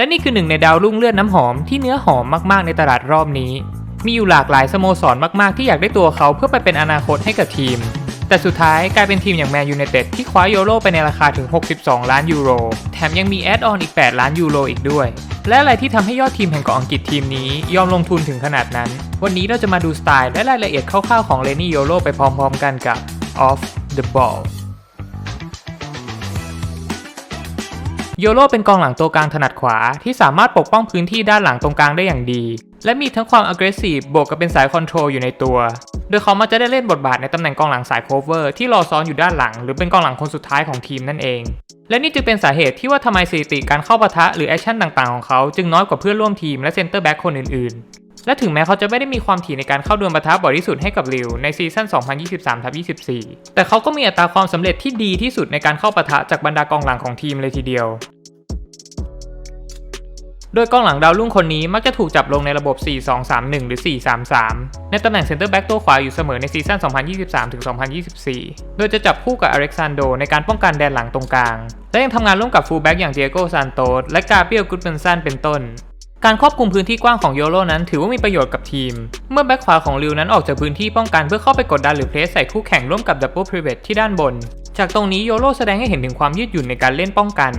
และนี่คือหนึ่งในดาวรุ่งเลือดน้ำหอมที่เนื้อหอมมากๆในตลาดรอบนี้ มีอยู่หลากหลายสโมสรมากๆที่อยากได้ตัวเขาเพื่อไปเป็นอนาคตให้กับทีม แต่สุดท้ายกลายเป็นทีมอย่างแมนยูไนเต็ดที่คว้าโยโรไปในราคาถึง 62 ล้านยูโร แถมยังมีแอดออนอีก 8 ล้านยูโรอีกด้วย และอะไรที่ทำให้ยอดทีมแห่งเกาะอังกฤษทีมนี้ยอมลงทุนถึงขนาดนั้น วันนี้เราจะมาดูสไตล์และรายละเอียดคร่าวๆของเลนี่โยโรไปพร้อมๆกันกับ Off the Ball โยโรเป็นกองหลังตัวกลางถนัดขวาที่สามารถปกป้องพื้นที่ด้านหลังตรงกลางได้อย่างดี และมีทั้งความ aggressive บวกกับเป็นสายคอนโทรลอยู่ในตัว โดยเขามักจะได้เล่นบทบาทในตำแหน่งกองหลังสายโคเวอร์ที่รอซ้อนอยู่ด้านหลัง หรือเป็นกองหลังคนสุดท้ายของทีมนั่นเอง และนี่จึงเป็นสาเหตุที่ว่าทำไมสถิติการเข้าปะทะหรือแอคชั่นต่างๆของเขาจึงน้อยกว่าเพื่อนร่วมทีมและเซนเตอร์แบ็กคนอื่นๆ และถึงแม้เขาจะไม่ได้มีความถี่ในการเข้าดวลปะทะบ่อยที่สุดให้กับลิวในซีซั่น 2023-24 แต่เขาก็มีอัตราความสำเร็จที่ดีที่สุดในการเข้าปะทะจากบรรดากองหลังของทีมเลยทีเดียว โดยกองหลังดาวรุ่งคนนี้มักจะถูกจับลงในระบบ 4-2-3-1 หรือ 4-3-3 ในตำแหน่งเซนเตอร์แบ็กตัวขวาอยู่เสมอในซีซั่น 2023-2024 โดยจะจับคู่กับอเล็กซานโดในการป้องกันแดนหลังตรงกลาง และยังทำงานร่วมกับฟูลแบ็กอย่างเจโกซานโตสและกาเปียลกุดเบนซันเป็นต้น การควบคุมพื้นที่กว้างของโยโรนั้นถือว่ามีประโยชน์กับทีม เมื่อแบ็กขวาของลิวนั้นออกจากพื้นที่ป้องกันเพื่อเข้าไปกดดันหรือเพรสใส่คู่แข่งร่วมกับดับเบิลพรีเวทที่ด้านบน จากตรงนี้โยโรแสดงให้เห็นถึงความยืดหยุ่นในการเล่นป้องกัน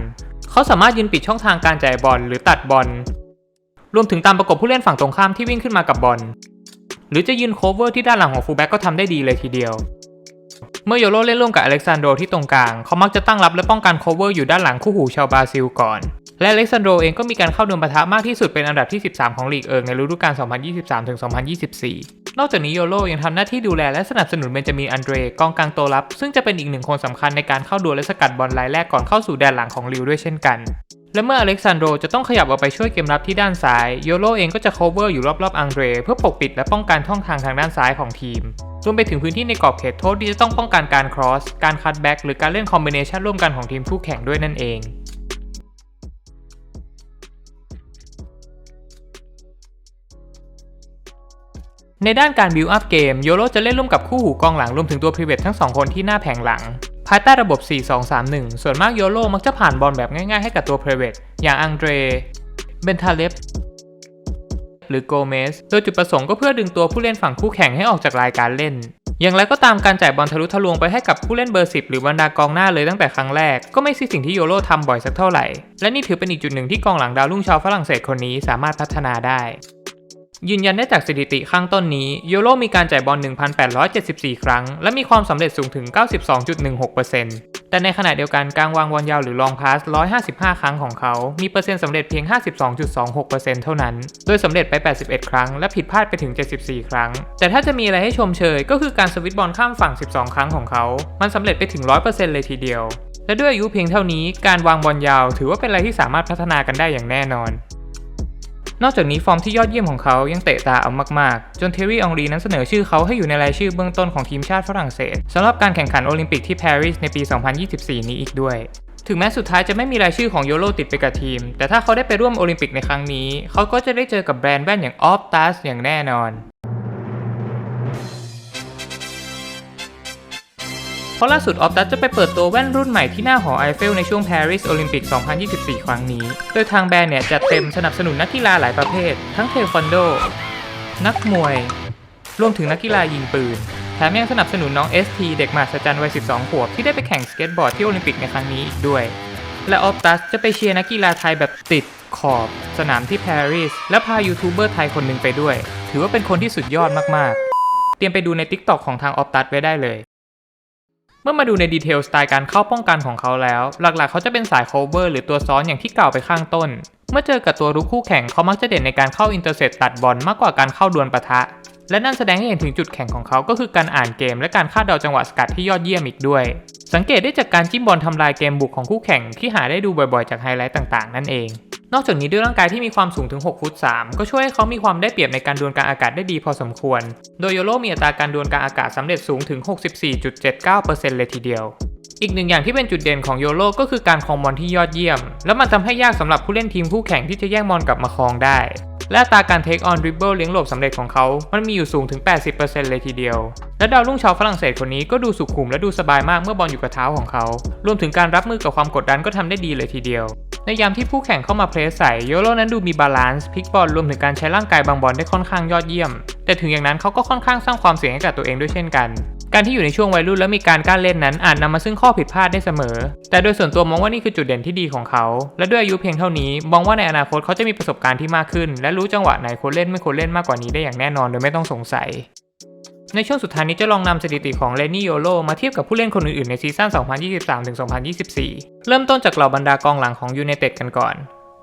เขาสามารถยืนปิดช่องทางการจ่ายบอลหรือตัดบอล รวมถึงตามประกบผู้เล่นฝั่งตรงข้ามที่วิ่งขึ้นมากับบอล หรือจะยืนโคเวอร์ที่ด้านหลังของฟูลแบ็กก็ทำได้ดีเลยทีเดียว เมื่อโยโรเล่นร่วมกับอเล็กซานโดที่ตรงกลาง เขามักจะตั้งรับและป้องกันโคเวอร์อยู่ด้านหลังคู่หูชาวบราซิลก่อน และอเล็กซานโดเองก็มีการเข้าดวลปะทะมากที่สุดเป็นอันดับที่ 13 ของลีกเอิงในฤดูกาล 2023-2024 นอกจากนี้โยโรยังทำหน้าที่ดูแลและสนับสนุนเบนจามินอันเดรกองกลางตัวรับ ซึ่งจะเป็นอีกหนึ่งคนสำคัญในการเข้าดวลและสกัดบอลรายแรกก่อนเข้าสู่แดนหลังของลิวด้วยเช่นกันและเมื่ออเล็กซานโดจะต้องขยับออกไปช่วยเกมรับที่ด้านซ้าย โยโรเองก็จะ cover อยู่รอบๆอังเดรเพื่อปกปิดและป้องกันช่องทางทางด้านซ้ายของทีม รวมไปถึงพื้นที่ในกรอบเขตโทษที่จะต้องป้องกันการ cross การ cut back หรือการเล่น combination ร่วมกันของทีมคู่แข่งด้วยนั่นเอง ในด้านการ build up เกมโยโรจะเล่นร่วมกับคู่หูกองหลังรวมถึงตัวพรีเวททั้งสองคนที่หน้าแผงหลัง ภายใต้ระบบ 4-2-3-1 ส่วนมากโยโรมักจะผ่านบอลแบบง่ายๆ ให้กับตัวพรีเวทอย่างอังเดรเบนทาเลฟหรือโกเมสโดยจุดประสงค์ก็เพื่อดึงตัวผู้เล่นฝั่งคู่แข่งให้ออกจากรายการเล่น อย่างไรก็ตามการจ่ายบอลทะลุทะลวงไปให้กับผู้เล่นเบอร์ 10 หรือบรรดากองหน้าเลยตั้งแต่ครั้งแรก ก็ไม่ใช่สิ่งที่โยโรทำบ่อยสักเท่าไหร่ และนี่ถือเป็นอีกจุดหนึ่งที่กองหลังดาวรุ่งชาวฝรั่งเศสคนนี้สามารถพัฒนาได้ ยืนยันได้จากสถิติข้างต้นนี้โยโรมีการจ่ายบอล 1,874 ครั้ง และมีความสำเร็จสูงถึง 92.16%แต่ในขณะเดียวกันการวางบอลยาวหรือลองพาส 155 ครั้งของเขา มีเปอร์เซ็นต์สำเร็จเพียง 52.26%เท่านั้น โดยสำเร็จไป 81 ครั้ง และผิดพลาดไปถึง 74 ครั้ง แต่ถ้าจะมีอะไรให้ชมเชยก็คือการสวิตบอลข้ามฝั่ง 12 ครั้งของเขา มันสำเร็จไปถึง 100%เลยทีเดียวและด้วยอายุเพียงเท่านี้ การวางบอลยาวถือว่าเป็นอะไรที่สามารถพัฒนากันได้อย่างแน่นอน นอกจากนี้ฟอร์มที่ยอดเยี่ยมของเขายังเตะตาเอามากๆ จนเทรี่องรีนั้นเสนอชื่อเขาให้อยู่ในรายชื่อเบื้องต้นของทีมชาติฝรั่งเศสสำหรับการแข่งขันโอลิมปิกที่ปารีสในปี 2024 นี้อีกด้วยถึงแม้สุดท้ายจะไม่มีรายชื่อของโยโรติดไปกับทีม แต่ถ้าเขาได้ไปร่วมโอลิมปิกในครั้งนี้ เขาก็จะได้เจอกับแบรนด์แว่นอย่างออฟตัสอย่างแน่นอน ราะล่าสุดออฟตัสจะไปเปิดตัวแว่นรุ่นใหม่ที่หน้าหอไอเฟลในช่วงปารีสโอลิมปิก 2024 ครั้งนี้ โดยทางแบรนด์เนี่ยจัดเต็มสนับสนุนนักกีฬาหลายประเภท ทั้งเทควันโด นักมวย รวมถึงนักกีฬายิงปืน แถมยังสนับสนุนน้อง ST เด็กมหัศจรรย์วัย 12 ขวบ ที่ได้ไปแข่งสเก็ตบอร์ดที่โอลิมปิกในครั้งนี้อีกด้วย และออฟตัสจะไปเชียร์นักกีฬาไทยแบบติดขอบสนามที่ปารีสและพายูทูบเบอร์ไทยคนหนึ่งไปด้วย ถือว่าเป็นคนที่สุดยอดมากๆ เตรียมไปดูใน TikTok ของทางออฟตัสไว้ได้เลย เมื่อมาดูในดีเทลสไตล์การเข้าป้องกันของเขาแล้ว หลักๆ เขาจะเป็นสาย cover หรือตัวซ้อนอย่างที่กล่าวไปข้างต้น เมื่อเจอกับตัวรุกคู่แข่งเขามักจะเด่นในการเข้าอินเตอร์เซปตัดบอลมากกว่าการเข้าดวลปะทะ และนั่นแสดงให้เห็นถึงจุดแข็งของเขาก็คือการอ่านเกม และการคาดเดาจังหวะสกัดที่ยอดเยี่ยมอีกด้วย สังเกตได้จากการจิ้มบอลทำลายเกมบุกของคู่แข่งที่หาได้ดูบ่อยๆ จากไฮไลท์ต่างๆ นั่นเอง นอกจากนี้ด้วยร่างกายที่มีความสูงถึง6ฟุต3ก็ช่วยให้เขามีความได้เปรียบในการดวลกลางอากาศได้ดีพอสมควร โดยโยโรมีอัตราการดวลกลางอากาศสำเร็จสูงถึง 64.79%เลยทีเดียว อีกหนึ่งอย่างที่เป็นจุดเด่นของโยโรก็คือการครองบอลที่ยอดเยี่ยม และมันทำให้ยากสำหรับผู้เล่นทีมคู่แข่งที่จะแย่งบอลกลับมาครองได้ และตาการ take on dribble เลี้ยงหลบสำเร็จของเขา มันมีอยู่สูงถึง 80%เลยทีเดียว และดาวรุ่งชาวฝรั่งเศสคนนี้ก็ดูสุขุมและดูสบายมากเมื่อบอลอยู่กับเท้าของเขา รวมถึงการรับมือกับความกดดันก็ทำได้ดีเลยทีเดียว ในยามที่คู่แข่งเข้ามาเพรสใส่โยโรนั้นดูมีบาลานซ์พลิกบอลรวมถึงการใช้ร่างกายบางบอลได้ค่อนข้างยอดเยี่ยม แต่ถึงอย่างนั้นเขาก็ค่อนข้างสร้างความเสี่ยงให้กับตัวเองด้วยเช่นกัน การที่อยู่ในช่วงวัยรุ่นและมีการกล้าเล่นนั้นอาจนำมาซึ่งข้อผิดพลาดได้เสมอ แต่โดยส่วนตัวมองว่านี่คือจุดเด่นที่ดีของเขา และด้วยอายุเพียงเท่านี้มองว่าในอนาคตเขาจะมีประสบการณ์ที่มากขึ้น และรู้จังหวะไหนควรเล่นไม่ควรเล่นมากกว่านี้ได้อย่างแน่นอนโดยไม่ต้องสงสัยในช่วงสุดท้ายนี้จะลองนำสถิติของเลนี่โยโลมาเทียบกับผู้เล่นคนอื่นๆ ในซีซั่น 2023-2024 เริ่มต้นจากเหล่าบรรดากองหลังของยู i นเต็ดกันก่อน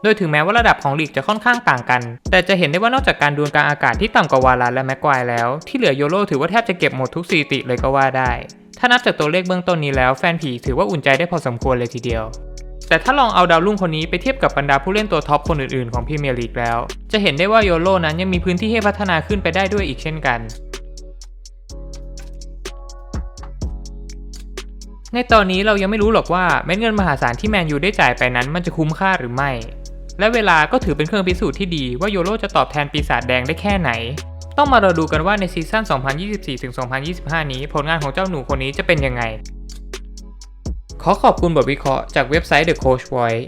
โดยถึงแม้ว่าระดับของลีกจะค่อนข้างต่างกัน แต่จะเห็นได้ว่านอกจากการดวลกลางอากาศที่ต่ำกว่าวาลาและแม็กควายแล้ว ที่เหลือโยโรถือว่าแทบจะเก็บหมดทุกสถิติเลยก็ว่าได้ ถ้านับจากตัวเลขเบื้องต้นนี้แล้วแฟนผีถือว่าอุ่นใจได้พอสมควรเลยทีเดียว แต่ถ้าลองเอาดาวรุ่งคนนี้ไปเทียบกับบรรดาผู้เล่นตัวท็อปคนอื่นๆของพรีเมียร์ลีกแล้ว จะเห็นได้ว่าโยโรนั้นยังมีพื้นที่ให้พัฒนาขึ้นไปได้ด้วยอีกเช่นกันในตอนนี้เรายังไม่รู้หรอกว่าเม็ดเงินมหาศาลที่แมนยูได้จ่ายไปนั้นมันจะคุ้มค่าหรือไม่ และเวลาก็ถือเป็นเครื่องพิสูจน์ที่ดีว่าโยโรจะตอบแทนปีศาจแดงได้แค่ไหน ต้องมารอดูกันว่าในซีซั่น 2024-2025 นี้ ผลงานของเจ้าหนูคนนี้จะเป็นยังไง ขอขอบคุณบทวิเคราะห์จากเว็บไซต์ The Coach Voice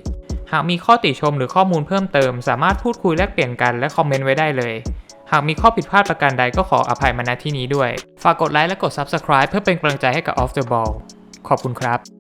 หากมีข้อติชมหรือข้อมูลเพิ่มเติม สามารถพูดคุยแลกเปลี่ยนกันและคอมเมนต์ไว้ได้เลย หากมีข้อผิดพลาดประการใดก็ขออภัยมาณที่นี้ด้วย ฝากกดไลค์และกด Subscribe เพื่อเป็นกำลังใจให้กับ Off the Ball ขอบคุณครับ